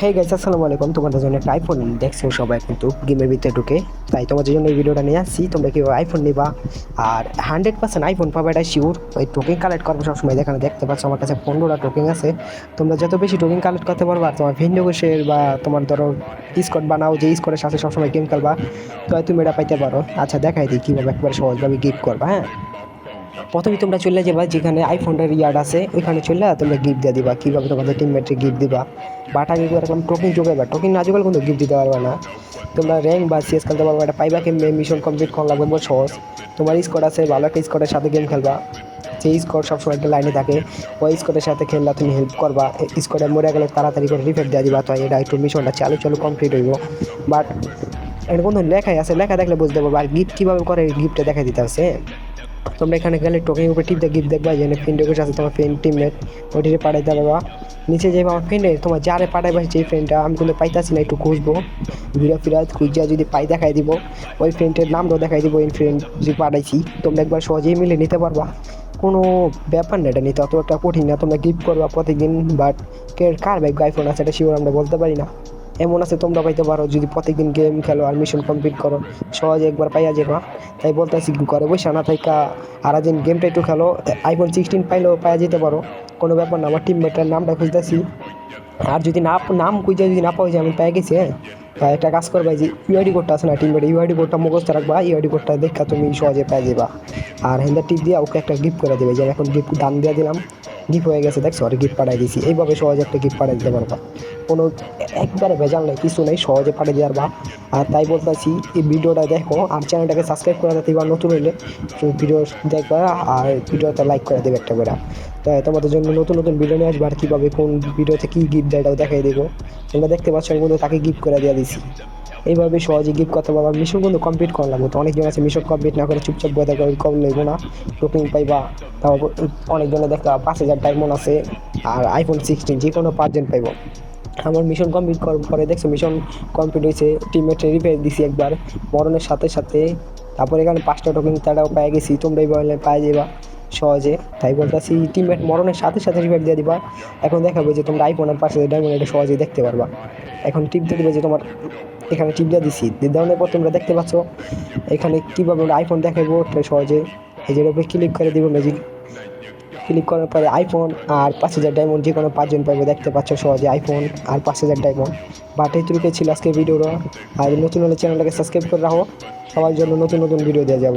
Hey guys আসসালামু আলাইকুম। তোমাদের জন্য একটা আইফোন দেখছ সবাই কিন্তু গেমের ভিতরে ঢুকে। তাই তোমাদের জন্য এই ভিডিওটা নিয়ে আসছি। তোমরা কি আইফোন নিবা? আর হান্ড্রেড পার্সেন্ট আইফোন পাবে, এটা শিওর ওই টোকেন কালেক্ট করব সবসময় যেখানে দেখতে পাচ্ছ, আমার কাছে পনেরোটা টোকেন আছে। তোমরা যত বেশি টোকেন কালেক্ট করতে পারবা তোমার ভিন্ন কোষের বা তোমার ধরো স্কট বানাও, যে স্কটের সাথে সবসময় গেম খেলবা, তাই তুমি এটা পাইতে পারো। আচ্ছা দেখাই দিই কীভাবে একবার সহজভাবে গিফট করবা হ্যাঁ? প্রথমে তোমরা চলে যাবা যেখানে আইফোনটার ইয়ার্ড আছে, ওইখানে চলে তোমরা গিফট দিয়ে দিবা। কীভাবে তোমাদের টিমমেটকে গিফট দিবা? বাট আগে এরকম টোকেন যোগাইবা টোকেন না যোগালে কিন্তু গিফট দিতে পারবে না। তোমরা র্যাঙ্ক বা সিএস খেলতে পারবে এটা পাইবা কেমনি মিশন কমপ্লিট করা লাগবে বল সহজ তোমার স্কোর আছে, ভালো একটা স্কোরের সাথে গেম খেলবা। সেই স্কোর সবসময় একটা লাইনে থাকে, ওই স্কোরের সাথে খেললে তুমি হেল্প করবা। স্কোরে মরে গেলে তাড়াতাড়ি করে রিফেট দিয়ে দিবা। তো এটা একটু মিশনটা চালু চালু কমপ্লিট হইব। বাট এর কোনো লেখাই আছে? লেখা দেখলে বুঝতে পারব। আর গিফট কীভাবে করে গিফটটা দেখা দিতে আছে। তোমরা এখানে গেলে টোকেন উপরে টিপ গিফট দেখবা যেখানে ফ্রেন্ড রিকোয়েস্ট আছে, তোমার ফ্রেন্ড টিমমেট ওইটিতে পাঠাইতে পারবা নিচে যাইবা আমার ফ্রেন্ডে তোমার যারে পাঠাইবা সেই ফ্রেন্ডটা আমি কিন্তু পাইতাছি না, একটু খুঁজবো। ঘুরে ফিরা খুঁজা যদি পাই দেখাই দিব। ওই ফ্রেন্ডের নামটাও দেখাই দিব ওই ফ্রেন্ড যে পাঠাইছি। তোমরা একবার সহজেই মিলে নিতে পারবা। কোনো ব্যাপার না এটা নিতে অত একটা কঠিন না, তোমরা গিফট করবা প্রতিদিন বাট কার ব্যাগ আইফোন আছে এটা শিওর আমরা বলতে পারি না। এমন আছে, তোমরা পাইতে পারো। যদি প্রত্যেকদিন গেম খেলো আর মিশন কমপ্লিট করো, সহজে একবার পাইয়া যাবা তাই বলতেছি ঘরে বসে না থাইকা আর দিন গেমটা একটু খেলো। আইফোন সিক্সটিন পাইলেও পাইয়া যেতে পারো, কোনো ব্যাপার না। আমার টিম টিমমেটের নামটা খুঁজতেছি। আর যদি না, নাম খুঁজে যদি না পাওয়া যায়, আমি পেয়ে গেছি হ্যাঁ? তাই একটা কাজ করবা যে ইউআইডি কোডটা আছে না টিম টিমমেট ইউআইডি কোডটা মুখস্থ রাখবা। ইউআইডি কোডটা দেখা তুমি সহজে পেয়ে যাবা আর হ্যান্ডার টিপ দিয়ে ওকে একটা গিফট করে দেবে, যে এখন গিফট দান দিয়ে দিলাম। গিফট হয়ে গেছে দেখছ আর গিফট পাঠিয়ে দিয়েছি। এইভাবে সহজে একটা গিফট পাঠিয়ে দিতে পারবা কোনো একবারে ভেজাল নেই, কিছু নেই, সহজে পাঠিয়ে দেওয়ার বা। আর তাই বলতেছি, এই ভিডিওটা দেখো, আর চ্যানেলটাকে সাবস্ক্রাইব করে এবার নতুন হলে ভিডিও দেখবা, আর ভিডিওটা লাইক করে দেবে একটা করে। তাই তোমাদের জন্য নতুন নতুন ভিডিও নিয়ে আসবে, আর কীভাবে কোন ভিডিওতে কী গিফট দেয় এটাও দেখাই দেবো তোমরা দেখতে পাচ্ছ, আমি কিন্তু তাকে গিফট করে দিয়ে দিছি এইভাবে সহজে গিফট করতে পারবা। মিশন কিন্তু কমপ্লিট করা লাগবে। তো অনেকজন আছে মিশন কমপ্লিট না করে চুপচাপ বয়ে থাকবে কম লাগবে না। টোকেন পাইবা। তারপর অনেকজনে দেখতে পাবা পাঁচ হাজার ডায়মন্ড আছে, আর আইফোন সিক্সটিন যে কোনো পাঁচজন পাইব। আমার মিশন কমপ্লিট করার পরে দেখছ, মিশন কমপ্লিট হয়েছে টিমমেটে রিপেয়ার দিছি একবার, মরণের সাথে সাথে। তারপর এখানে পাঁচটা টোকেন তারাও পেয়ে গেছি তোমরা এই বলে পাই যাবা সহজে। তাই বলতেছি টিমমেট মরণের সাথে সাথে রিপেয়ার দিয়ে দিবা। এখন দেখাবে যে তোমরা আইফোনের পাশে ডায়মন্ড এটা সহজেই দেখতে পারবা। এখন টিপ দিয়ে যে তোমার এখানে টিপ দিয়ে দিছি। দেওয়ানোর পর তোমরা দেখতে পাচ্ছ, এখানে কীভাবে আমরা আইফোন দেখাবো সহজে। এই যে উপরে ক্লিক করে দিব ম্যাজিক ক্লিক করার পরে আইফোন আর পাঁচ হাজার ডায়মন্ড যে কোনো পাঁচজন পাবে দেখতে পাচ্ছ সহজে আইফোন আর পাঁচ হাজার ডায়মন্ড বাট এই তুলকে ছিল আজকে ভিডিওটা আর নতুন হলে চ্যানেলটাকে সাবস্ক্রাইব করে রাখো। সবার জন্য নতুন নতুন ভিডিও দেওয়া যাব।